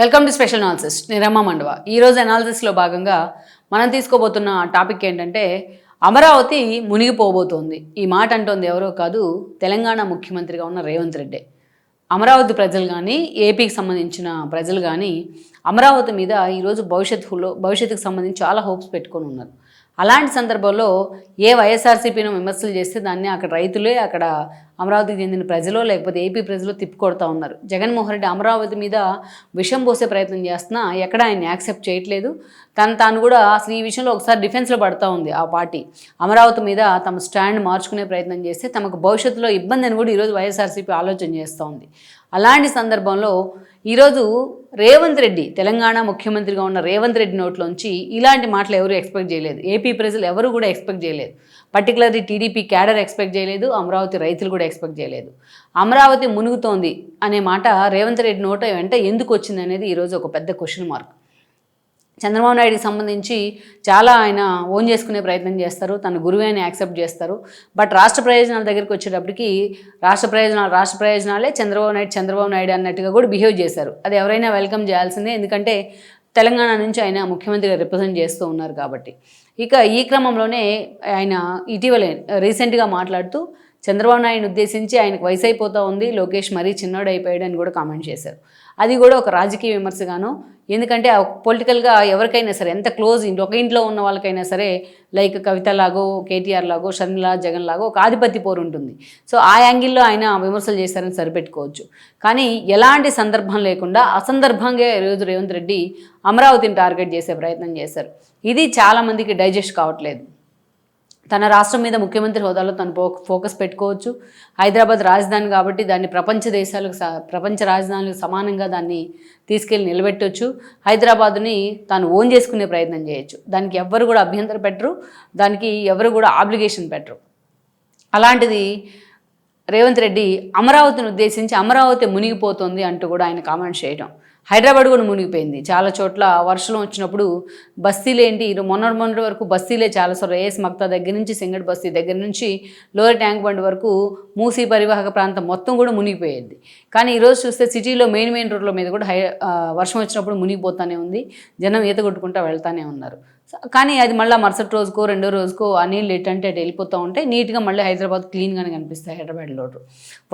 Welcome to special analysis Niramma Mandava. ఈరోజు అనాలిసిస్లో భాగంగా మనం తీసుకోబోతున్న టాపిక్ ఏంటంటే అమరావతి మునిగిపోబోతోంది. ఈ మాట అంటోంది ఎవరో కాదు తెలంగాణ ముఖ్యమంత్రిగా ఉన్న రేవంత్ రెడ్డి. అమరావతి ప్రజలు కానీ ఏపీకి సంబంధించిన ప్రజలు కానీ అమరావతి మీద ఈరోజు భవిష్యత్తులో భవిష్యత్తుకు సంబంధించి చాలా హోప్స్ పెట్టుకొని ఉన్నారు. అలాంటి సందర్భంలో ఏ వైఎస్ఆర్సీపీని విమర్శలు చేస్తే దాన్ని అక్కడ రైతులే అక్కడ అమరావతికి చెందిన ప్రజలు లేకపోతే ఏపీ ప్రజలు తిప్పుకొడతా ఉన్నారు. జగన్మోహన్ రెడ్డి అమరావతి మీద విషం పోసే ప్రయత్నం చేస్తున్నా ఎక్కడ ఆయన యాక్సెప్ట్ చేయట్లేదు. తను తాను కూడా అసలు ఈ విషయంలో ఒకసారి డిఫెన్స్లో పడుతూ ఉంది ఆ పార్టీ. అమరావతి మీద తమ స్టాండ్ మార్చుకునే ప్రయత్నం చేస్తే తమకు భవిష్యత్తులో ఇబ్బంది అని కూడా ఈరోజు వైఎస్ఆర్సీపీ ఆలోచన చేస్తూ ఉంది. అలాంటి సందర్భంలో ఈరోజు రేవంత్ రెడ్డి తెలంగాణ ముఖ్యమంత్రిగా ఉన్న రేవంత్ రెడ్డి నోట్లోంచి ఇలాంటి మాటలు ఎవరు ఎక్స్పెక్ట్ చేయలేదు. ఏపీ ప్రజలు ఎవరు కూడా ఎక్స్పెక్ట్ చేయలేదు. పర్టికులర్లీ టీడీపీ క్యాడర్ ఎక్స్పెక్ట్ చేయలేదు అమరావతి రైతులు కూడా ఎక్స్పెక్ట్ చేయలేదు. అమరావతి మునుగుతోంది అనే మాట రేవంత్ రెడ్డి నోట వెంట ఎందుకు వచ్చింది అనేది ఈరోజు ఒక పెద్ద క్వశ్చన్ మార్క్. చంద్రబాబు నాయుడికి సంబంధించి చాలా ఆయన ఓన్ చేసుకునే ప్రయత్నం చేస్తారు తన గురువే అని యాక్సెప్ట్ చేస్తారు. బట్ రాష్ట్ర ప్రయోజనాల దగ్గరికి వచ్చేటప్పటికి రాష్ట్ర ప్రయోజనాలు రాష్ట్ర ప్రయోజనాలే చంద్రబాబు నాయుడు చంద్రబాబు నాయుడు అన్నట్టుగా కూడా బిహేవ్ చేశారు. అది ఎవరైనా వెల్కమ్ చేయాల్సిందే. ఎందుకంటే తెలంగాణ నుంచి ఆయన ముఖ్యమంత్రిగా రిప్రజెంట్ చేస్తూ ఉన్నారు కాబట్టి. ఇక ఈ క్రమంలోనే ఆయన ఇటీవలే రీసెంట్గా మాట్లాడుతూ చంద్రబాబు నాయుడు ఉద్దేశించి ఆయనకు వయసు అయిపోతూ ఉంది. లోకేష్ మరీ చిన్నోడైపోయాడు అయిపోయాడు అని కూడా కామెంట్ చేశారు. అది కూడా ఒక రాజకీయ విమర్శగాను. ఎందుకంటే పొలిటికల్గా ఎవరికైనా సరే ఎంత క్లోజ్ ఒక ఇంట్లో ఉన్న వాళ్ళకైనా సరే లైక్ కవిత లాగో కేటీఆర్ లాగో షర్మిల జగన్ లాగో ఒక ఆధిపత్య పోరు ఉంటుంది. సో ఆ యాంగిల్లో ఆయన విమర్శలు చేశారని సరిపెట్టుకోవచ్చు. కానీ ఎలాంటి సందర్భం లేకుండా అసందర్భంగా ఈరోజు రేవంత్ రెడ్డి అమరావతిని టార్గెట్ చేసే ప్రయత్నం చేశారు. ఇది చాలామందికి డైజెస్ట్ కావట్లేదు. తన రాష్ట్రం మీద ముఖ్యమంత్రి హోదాలో తను ఫో ఫోకస్ పెట్టుకోవచ్చు. హైదరాబాద్ రాజధాని కాబట్టి దాన్ని ప్రపంచ దేశాలకు స- ప్రపంచ రాజధానులకు సమానంగా దాన్ని తీసుకెళ్ళి నిలబెట్టొచ్చు. హైదరాబాద్ని తాను ఓన్ చేసుకునే ప్రయత్నం చేయొచ్చు. దానికి ఎవ్వరు కూడా అభ్యంతరం పెట్టరు. దానికి ఎవరు కూడా ఆబ్లిగేషన్ పెట్టరు. అలాంటిది రేవంత్ రెడ్డి అమరావతిని ఉద్దేశించి అమరావతి మునిగిపోతుంది అంటూ కూడా ఆయన కామెంట్స్ చేయడం హైదరాబాద్ కూడా మునిగిపోయింది. చాలా చోట్ల వర్షం వచ్చినప్పుడు బస్తీలు ఏంటి? ఇరు మొన్న మొన్నటి వరకు బస్తీలే చాలా సార్ ఏఎస్ మక్తా దగ్గర నుంచి సింగడ్ బస్తీ దగ్గర నుంచి లోయర్ ట్యాంక్ బండ్ వరకు మూసీ పరివాహక ప్రాంతం మొత్తం కూడా మునిగిపోయేది. కానీ ఈరోజు చూస్తే సిటీలో మెయిన్ మెయిన్ రోడ్ల మీద కూడా హై వర్షం వచ్చినప్పుడు మునిగిపోతానే ఉంది. జనం ఈత కొట్టుకుంటూ వెళ్తానే ఉన్నారు. కానీ అది మళ్ళీ మరుసటి రోజుకో రెండో రోజుకో ఆ నీళ్ళు ఎటంటే అటు వెళ్ళిపోతూ ఉంటే నీట్గా మళ్ళీ హైదరాబాద్ క్లీన్గానే కనిపిస్తాయి హైదరాబాద్ రోడ్డు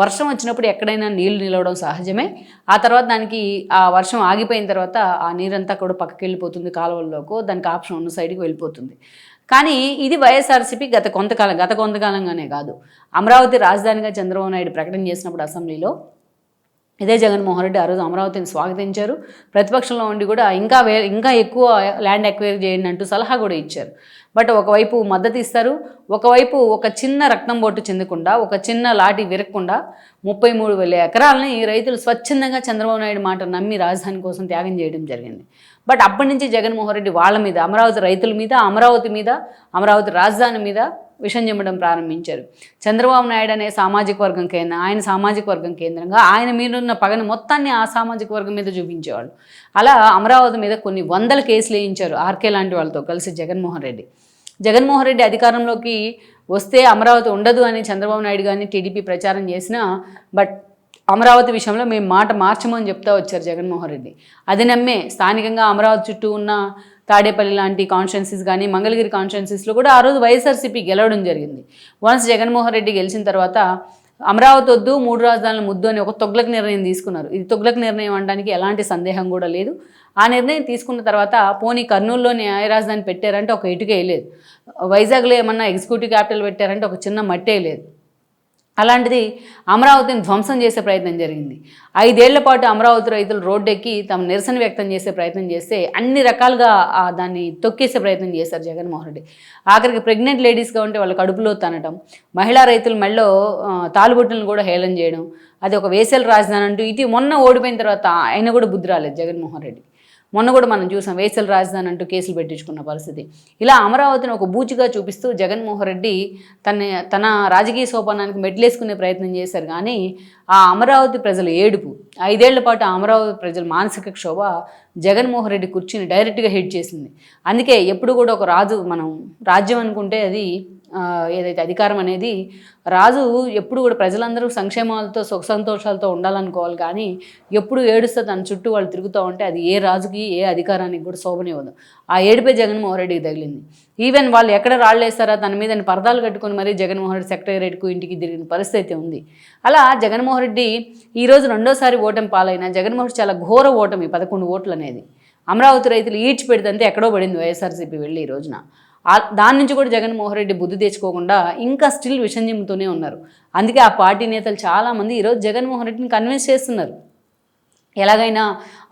వర్షం వచ్చినప్పుడు ఎక్కడైనా నీళ్ళు నిలవడం సహజమే. ఆ తర్వాత దానికి ఆ వర్షం ఆగిపోయిన తర్వాత ఆ నీరంతా కూడా పక్కకి వెళ్ళిపోతుంది కాలువల్లోకో దానికి ఆప్షన్ ఉన్న సైడ్కి వెళ్ళిపోతుంది. కానీ ఇది వైఎస్ఆర్సీపీ గత కొంతకాలం గత కొంతకాలంగానే కాదు. అమరావతి రాజధానిగా చంద్రబాబు నాయుడు ప్రకటన చేసినప్పుడు అసెంబ్లీలో ఇదే జగన్మోహన్ రెడ్డి ఆ రోజు అమరావతిని స్వాగతించారు. ప్రతిపక్షంలో ఉండి కూడా ఇంకా వే ఇంకా ఎక్కువ ల్యాండ్ ఎక్వైర్ చేయండి అంటూ సలహా కూడా ఇచ్చారు. బట్ ఒకవైపు మద్దతు ఇస్తారు ఒకవైపు ఒక చిన్న రక్తం బొట్టు చెందకుండా ఒక చిన్న లాటి విరగకుండా ముప్పై మూడు వేల ఎకరాలని ఈ రైతులు స్వచ్ఛందంగా చంద్రబాబు నాయుడు మాట నమ్మి రాజధాని కోసం త్యాగం చేయడం జరిగింది. బట్ అప్పటి నుంచి జగన్మోహన్ రెడ్డి వాళ్ళ మీద అమరావతి రైతుల మీద అమరావతి మీద అమరావతి రాజధాని మీద విషం చెమ్మడం ప్రారంభించారు. చంద్రబాబు నాయుడు అనే సామాజిక వర్గం కేంద్రం ఆయన సామాజిక వర్గం కేంద్రంగా ఆయన మీదున్న పగని మొత్తాన్ని ఆ సామాజిక వర్గం మీద చూపించేవాళ్ళు. అలా అమరావతి మీద కొన్ని వందల కేసులు వేయించారు ఆర్కే లాంటి వాళ్ళతో కలిసి జగన్మోహన్ రెడ్డి. జగన్మోహన్ రెడ్డి అధికారంలోకి వస్తే అమరావతి ఉండదు అని చంద్రబాబు నాయుడు గారిని టీడీపీ ప్రచారం చేసినా బట్ అమరావతి విషయంలో మేము మాట మార్చమని చెప్తా వచ్చారు జగన్మోహన్ రెడ్డి. అది నమ్మే స్థానికంగా అమరావతి చుట్టూ ఉన్న తాడేపల్లి లాంటి కాన్స్టిట్యున్సీస్ కానీ మంగళగిరి కాన్స్టిట్యున్సీస్లో కూడా ఆ రోజు వైఎస్ఆర్సీపీ గెలవడం జరిగింది. వన్స్ జగన్మోహన్ రెడ్డి గెలిచిన తర్వాత అమరావతి వద్దు మూడు రాజధానుల ముద్దు అని ఒక తొగ్లకు నిర్ణయం తీసుకున్నారు. ఇది తొగ్లకు నిర్ణయం అనడానికి ఎలాంటి సందేహం కూడా లేదు. ఆ నిర్ణయం తీసుకున్న తర్వాత పోనీ కర్నూలులో న్యాయ రాజధాని పెట్టారంటే ఒక ఇటుకే లేదు. వైజాగ్లో ఏమన్నా ఎగ్జిక్యూటివ్ క్యాపిటల్ పెట్టారంటే ఒక చిన్న మట్టే లేదు. అలాంటిది అమరావతిని ధ్వంసం చేసే ప్రయత్నం జరిగింది. ఐదేళ్ళ పాటు అమరావతి రైతులు రోడ్డెక్కి తమ నిరసన వ్యక్తం చేసే ప్రయత్నం చేస్తే అన్ని రకాలుగా దాన్ని తొక్కేసే ప్రయత్నం చేశారు జగన్మోహన్ రెడ్డి. ఆఖరికి ప్రెగ్నెంట్ లేడీస్గా ఉంటే వాళ్ళ కడుపులో తనటం మహిళా రైతుల మెళ్ళో తాలుబొట్టులను కూడా హేళన చేయడం అది ఒక వేసల రాజధాని అంటూ ఇది మొన్న ఓడిపోయిన తర్వాత ఆయన కూడా బుద్ధి రాలేదు జగన్మోహన్ రెడ్డి. మొన్న కూడా మనం చూసాం వేసల రాజధాని అంటూ కేసులు పెట్టించుకున్న పరిస్థితి. ఇలా అమరావతిని ఒక బూచిగా చూపిస్తూ జగన్మోహన్ రెడ్డి తన తన రాజకీయ సోపానానికి మెట్లేసుకునే ప్రయత్నం చేశారు. కానీ ఆ అమరావతి ప్రజల ఏడుపు ఐదేళ్ళ పాటు అమరావతి ప్రజల మానసిక క్షోభ జగన్మోహన్ రెడ్డి కుర్చీని డైరెక్ట్గా హిట్ చేసింది. అందుకే ఎప్పుడు కూడా ఒక రాజు మనం రాజ్యం అనుకుంటే అది ఏదైతే అధికారం అనేది రాజు ఎప్పుడు కూడా ప్రజలందరూ సంక్షేమాలతో సుఖ సంతోషాలతో ఉండాలనుకోవాలి. కానీ ఎప్పుడు ఏడుస్తే తన చుట్టూ వాళ్ళు తిరుగుతూ ఉంటే అది ఏ రాజుకి ఏ అధికారానికి కూడా శోభనివ్వదు. ఆ ఏడిపై జగన్మోహన్ రెడ్డికి తగిలింది. ఈవెన్ వాళ్ళు ఎక్కడ రాళ్ళేస్తారా తన మీద పరదాలు కట్టుకొని మరీ జగన్మోహన్ రెడ్డి సెక్రటేరియట్కు ఇంటికి తిరిగిన పరిస్థితి ఉంది. అలా జగన్మోహన్ రెడ్డి ఈరోజు రెండోసారి ఓటమి పాలైన జగన్మోహన్ రెడ్డి చాలా ఘోర ఓటమి పదకొండు ఓట్లు అనేది అమరావతి రైతులు ఈడ్చి పెడితే ఎక్కడో పడింది వైఎస్ఆర్సీపీ వెళ్ళి ఈ రోజున. దాని నుంచి కూడా జగన్మోహన్ రెడ్డి బుద్ధి తెచ్చుకోకుండా ఇంకా స్టిల్ విషంజిమ్ముతూనే ఉన్నారు. అందుకే ఆ పార్టీ నేతలు చాలామంది ఈరోజు జగన్మోహన్ రెడ్డిని కన్విన్స్ చేస్తున్నారు. ఎలాగైనా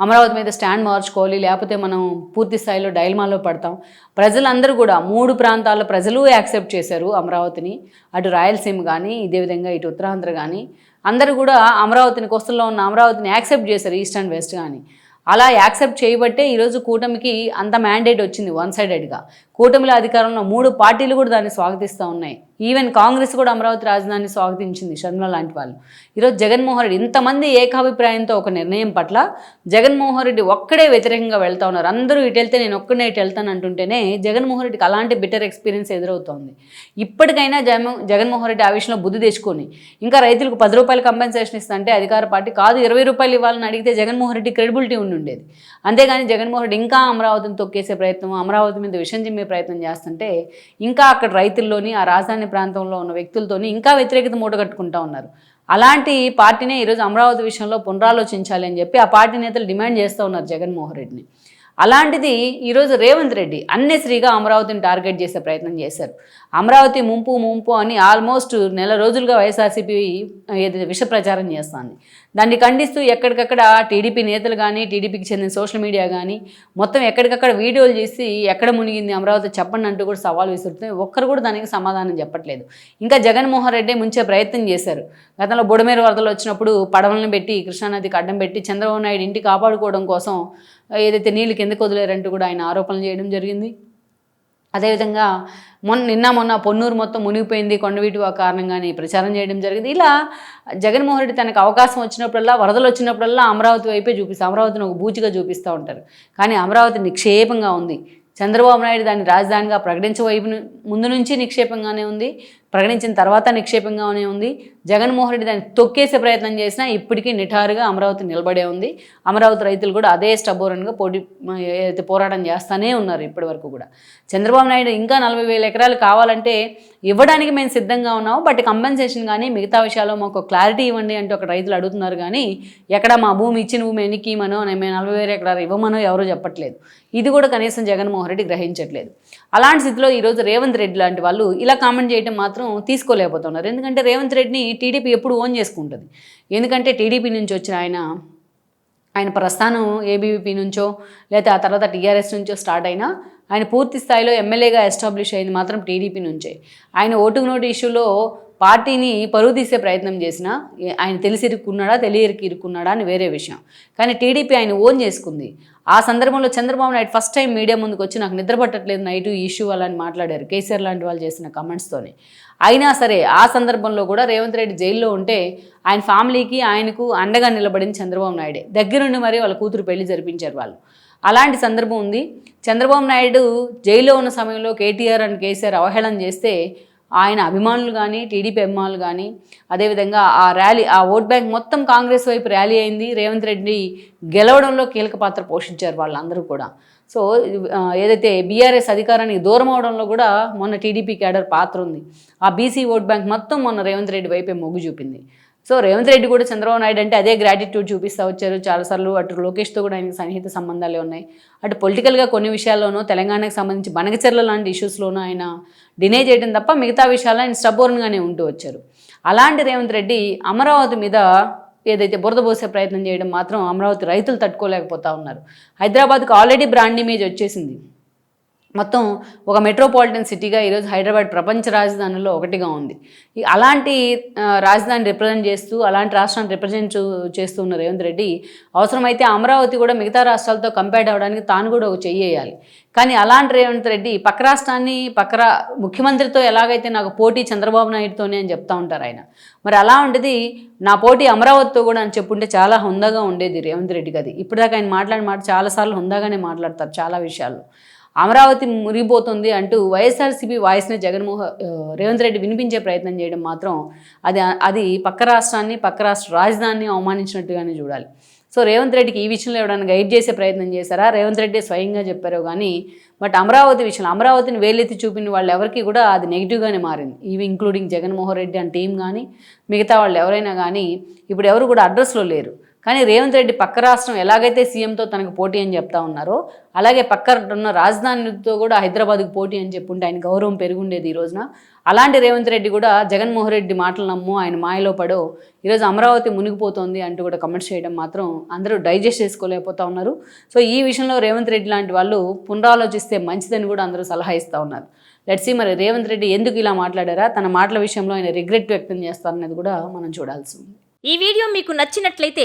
అమరావతి మీద స్టాండ్ మార్చుకోవాలి లేకపోతే మనం పూర్తి స్థాయిలో డైల్మాలో పడతాం. ప్రజలందరూ కూడా మూడు ప్రాంతాల ప్రజలు యాక్సెప్ట్ చేశారు అమరావతిని. అటు రాయలసీమ కానీ ఇదే విధంగా ఇటు ఉత్తరాంధ్ర కానీ అందరూ కూడా అమరావతిని కోస్తల్లో ఉన్న అమరావతిని యాక్సెప్ట్ చేశారు ఈస్ట్ అండ్ వెస్ట్ కానీ అలా యాక్సెప్ట్ చేయబట్టే ఈరోజు కూటమికి అంత మ్యాండేట్ వచ్చింది వన్ సైడెడ్గా. కూటమిలో అధికారంలో మూడు పార్టీలు కూడా దాన్ని స్వాగతిస్తూ ఉన్నాయి. ఈవెన్ కాంగ్రెస్ కూడా అమరావతి రాజధానిని స్వాగతించింది షర్మిల లాంటి వాళ్ళు. ఈరోజు జగన్మోహన్ రెడ్డి ఇంతమంది ఏకాభిప్రాయంతో ఒక నిర్ణయం పట్ల జగన్మోహన్ రెడ్డి ఒక్కడే వ్యతిరేకంగా వెళ్తా ఉన్నారు. అందరూ ఇటు వెళ్తే నేను ఒక్కడే ఇటు వెళ్తాను అంటుంటేనే జగన్మోహన్ రెడ్డికి అలాంటి బిటర్ ఎక్స్పీరియన్స్ ఎదురవుతోంది. ఇప్పటికైనా జగన్ జగన్మోహన్ రెడ్డి ఆ విషయంలో బుద్ధి తెచ్చుకొని ఇంకా రైతులకు పది రూపాయలు కంపెన్సేషన్ ఇస్తుంటే అధికార పార్టీ కాదు ఇరవై రూపాయలు ఇవ్వాలని అడిగితే జగన్మోహన్ రెడ్డి క్రెడిబిలిటీ ఉండి ఉండేది అంతేగాని జగన్మోహన్ రెడ్డి ఇంకా అమరావతిని తొక్కేసే ప్రయత్నం అమరావతి మీద విషం చిమ్మే ప్రయత్నం చేస్తుంటే ఇంకా అక్కడ రైతుల్లోని ఆ రాజధాని ప్రాంతంలో ఉన్న వ్యక్తులతోని ఇంకా వ్యతిరేకత మూటగట్టుకుంటా ఉన్నారు. అలాంటి పార్టీనే ఈరోజు అమరావతి విషయంలో పునరాలోచించాలి అని చెప్పి ఆ పార్టీ నేతలు డిమాండ్ చేస్తూ ఉన్నారు జగన్మోహన్ రెడ్డిని. అలాంటిది ఈరోజు రేవంత్ రెడ్డి అన్నెసరిగా అమరావతిని టార్గెట్ చేసే ప్రయత్నం చేశారు. అమరావతి ముంపు ముంపు అని ఆల్మోస్ట్ నెల రోజులుగా వైఎస్ఆర్సీపీ ఏదైతే విష ప్రచారం చేస్తుంది. దాన్ని ఖండిస్తూ ఎక్కడికక్కడ టీడీపీ నేతలు కానీ టీడీపీకి చెందిన సోషల్ మీడియా కానీ మొత్తం ఎక్కడికక్కడ వీడియోలు చేసి ఎక్కడ మునిగింది అమరావతి చెప్పండి అంటూ కూడా సవాల్ విసురుతుంది ఒక్కరు కూడా దానికి సమాధానం చెప్పట్లేదు. ఇంకా జగన్మోహన్ రెడ్డి ముంచే ప్రయత్నం చేశారు. గతంలో బుడమేరు వరదలు వచ్చినప్పుడు పడవలను పెట్టి కృష్ణానదికి అడ్డం పెట్టి చంద్రబాబు నాయుడు ఇంటి కాపాడుకోవడం కోసం ఏదైతే నీళ్ళు కిందకు వదిలేరంటూ కూడా ఆయన ఆరోపణలు చేయడం జరిగింది. అదేవిధంగా మొన్న నిన్న మొన్న పొన్నూరు మొత్తం మునిగిపోయింది. కొండవీటి కారణంగానే ప్రచారం చేయడం జరిగింది. ఇలా జగన్మోహన్ రెడ్డి తనకు అవకాశం వచ్చినప్పుడల్లా వరదలు వచ్చినప్పుడల్లా అమరావతి వైపే చూపిస్తారు అమరావతిని ఒక బూచిగా చూపిస్తూ ఉంటారు. కానీ అమరావతి నిక్షేపంగా ఉంది. చంద్రబాబు నాయుడు దాన్ని రాజధానిగా ప్రకటించవైపు ముందు నుంచి నిక్షేపంగానే ఉంది. ప్రకటించిన తర్వాత నిక్షేపంగానే ఉంది. జగన్మోహన్ రెడ్డి దాన్ని తొక్కేసే ప్రయత్నం చేసినా ఇప్పటికీ నిఠారుగా అమరావతి నిలబడే ఉంది. అమరావతి రైతులు కూడా అదే స్టబోరన్గా పోటీ ఏదైతే పోరాటం చేస్తూనే ఉన్నారు ఇప్పటి వరకు కూడా. చంద్రబాబు నాయుడు ఇంకా నలభై వేల ఎకరాలు కావాలంటే ఇవ్వడానికి మేము సిద్ధంగా ఉన్నాము. బట్ కంపెన్సేషన్ కానీ మిగతా విషయాల్లో మాకు క్లారిటీ ఇవ్వండి అంటే ఒక రైతులు అడుగుతున్నారు కానీ ఎక్కడ మా భూమి ఇచ్చిన భూమి ఎన్నికీమనో మేము నలభై వేల ఎకరాలు ఇవ్వమనో ఎవరో చెప్పట్లేదు. ఇది కూడా కనీసం జగన్మోహన్ రెడ్డి గ్రహించట్లేదు. అలాంటి స్థితిలో ఈరోజు రేవంత్ రెడ్డి లాంటి వాళ్ళు ఇలా కామెంట్ చేయడం మాత్రం తీసుకోలేకపోతున్నారు. ఎందుకంటే రేవంత్ రెడ్డిని టీడీపీ ఎప్పుడు ఓన్ చేసుకుంటుంది. ఎందుకంటే టీడీపీ నుంచి వచ్చిన ఆయన ఆయన ప్రస్థానం ఏబీవీపీ నుంచో లేకపోతే ఆ తర్వాత టీఆర్ఎస్ నుంచో స్టార్ట్ అయినా ఆయన పూర్తి స్థాయిలో ఎమ్మెల్యేగా ఎస్టాబ్లిష్ అయింది మాత్రం టీడీపీ నుంచే. ఆయన ఓటుకు నోటు ఇష్యూలో పార్టీని పరువు తీసే ప్రయత్నం చేసినా ఆయన తెలిసి ఇరుక్కున్నాడా తెలియరికి ఇరుక్కున్నాడా అని వేరే విషయం. కానీ టీడీపీ ఆయన ఓన్ చేసుకుంది. ఆ సందర్భంలో Chandrababu Naidu first time media ముందుకు వచ్చి నాకు నిద్ర పట్టట్లేదు నైట్ ఈ ఇష్యూ అలా అని మాట్లాడారు. కేసీఆర్ లాంటి వాళ్ళు చేసిన కమెంట్స్తోనే అయినా సరే ఆ సందర్భంలో కూడా రేవంత్ రెడ్డి జైల్లో ఉంటే ఆయన ఫ్యామిలీకి ఆయనకు అండగా నిలబడింది చంద్రబాబు నాయుడే. దగ్గరుండి మరి వాళ్ళ కూతురు పెళ్ళి జరిపించారు వాళ్ళు. అలాంటి సందర్భం ఉంది. చంద్రబాబు నాయుడు జైల్లో ఉన్న సమయంలో కేటీఆర్ అండ్ కేసీఆర్ అవహేళన చేస్తే ఆయన అభిమానులు కానీ టీడీపీ అభిమానులు కానీ అదేవిధంగా ఆ ర్యాలీ ఆ ఓట్ బ్యాంక్ మొత్తం కాంగ్రెస్ వైపు ర్యాలీ అయింది. రేవంత్ రెడ్డి గెలవడంలో కీలక పాత్ర పోషించారు వాళ్ళందరూ కూడా. సో ఏదైతే బీఆర్ఎస్ అధికారానికి దూరం అవడంలో కూడా మొన్న టీడీపీ క్యాడర్ పాత్ర ఉంది. ఆ బీసీ ఓట్ బ్యాంక్ మొత్తం మొన్న రేవంత్ రెడ్డి వైపే మొగ్గు చూపింది. సో రేవంత్ రెడ్డి కూడా చంద్రబాబు నాయుడు అంటే అదే గ్రాటిట్యూడ్ చూపిస్తూ వచ్చారు. చాలాసార్లు అటు లోకేష్తో కూడా ఆయనకి సన్నిహిత సంబంధాలే ఉన్నాయి. అటు పొలిటికల్గా కొన్ని విషయాల్లోనూ తెలంగాణకు సంబంధించి బనగచర్ల లాంటి ఇష్యూస్లోనూ ఆయన డినే చేయడం తప్ప మిగతా విషయాల్లో ఆయన స్టబోర్న్గానే ఉంటూ వచ్చారు. అలాంటి రేవంత్ రెడ్డి అమరావతి మీద ఏదైతే బురద పోసే ప్రయత్నం చేయడం మాత్రం అమరావతి రైతులు తట్టుకోలేకపోతా ఉన్నారు. హైదరాబాద్కి ఆల్రెడీ బ్రాండ్ ఇమేజ్ వచ్చేసింది. మొత్తం ఒక మెట్రోపాలిటన్ సిటీగా ఈరోజు హైదరాబాద్ ప్రపంచ రాజధానిలో ఒకటిగా ఉంది. అలాంటి రాజధాని రిప్రజెంట్ చేస్తూ అలాంటి రాష్ట్రాన్ని రిప్రజెంట్ చేస్తూ ఉన్న రేవంత్ రెడ్డి అవసరమైతే అమరావతి కూడా మిగతా రాష్ట్రాలతో కంపేర్ అవ్వడానికి తాను కూడా ఒక చెయ్యాలి కానీ అలాంటి రేవంత్ రెడ్డి పక్క రాష్ట్రాన్ని పక్క ముఖ్యమంత్రితో ఎలాగైతే నాకు పోటీ చంద్రబాబు నాయుడుతోనే అని చెప్తా ఉంటారు ఆయన. మరి అలా ఉండేది నా పోటీ అమరావతితో కూడా అని చెప్పుంటే చాలా హుందాగా ఉండేది రేవంత్ రెడ్డికి అది ఇప్పటిదాకా ఆయన మాట్లాడిన మాట చాలాసార్లు హుందాగానే మాట్లాడతారు చాలా విషయాల్లో. అమరావతి మురిగిపోతుంది అంటూ వైఎస్ఆర్సీపీ వాయిస్ని జగన్మోహన్ రేవంత్ రెడ్డి వినిపించే ప్రయత్నం చేయడం మాత్రం అది అది పక్క రాష్ట్రాన్ని పక్క రాష్ట్ర రాజధానిని అవమానించినట్టుగానే చూడాలి. సో రేవంత్ రెడ్డికి ఈ విషయంలో ఎవరైనా గైడ్ చేసే ప్రయత్నం చేశారా? రేవంత్ రెడ్డి స్వయంగా చెప్పారో కానీ బట్ అమరావతి విషయంలో అమరావతిని వేలెత్తి చూపిన వాళ్ళు ఎవరికి కూడా అది నెగిటివ్గానే మారింది. ఇవి including Jaganmohan Reddy and team కానీ మిగతా వాళ్ళు ఎవరైనా కానీ ఇప్పుడు ఎవరు కూడా అడ్రస్లో లేరు. కానీ రేవంత్ రెడ్డి పక్క రాష్ట్రం ఎలాగైతే సీఎంతో తనకు పోటీ అని చెప్తా ఉన్నారో అలాగే పక్క ఉన్న రాజధానితో కూడా హైదరాబాద్కు పోటీ అని చెప్పుంటే ఆయన గౌరవం పెరుగుండేది ఈ రోజున. అలాంటి రేవంత్ రెడ్డి కూడా జగన్మోహన్ రెడ్డి మాటలు నమ్ము ఆయన మాయలో పడో ఈరోజు అమరావతి మునిగిపోతుంది అంటూ కూడా కమెంట్స్ చేయడం మాత్రం అందరూ డైజెస్ట్ చేసుకోలేకపోతా ఉన్నారు. సో ఈ విషయంలో రేవంత్ రెడ్డి లాంటి వాళ్ళు పునరాలోచిస్తే మంచిదని కూడా అందరూ సలహా ఇస్తూ ఉన్నారు. లెట్సీ మరి రేవంత్ రెడ్డి ఎందుకు ఇలా మాట్లాడారా తన మాటల విషయంలో ఆయన రిగ్రెట్ వ్యక్తం చేస్తారనేది కూడా మనం చూడాల్సి ఉంది. ఈ వీడియో మీకు నచ్చినట్లయితే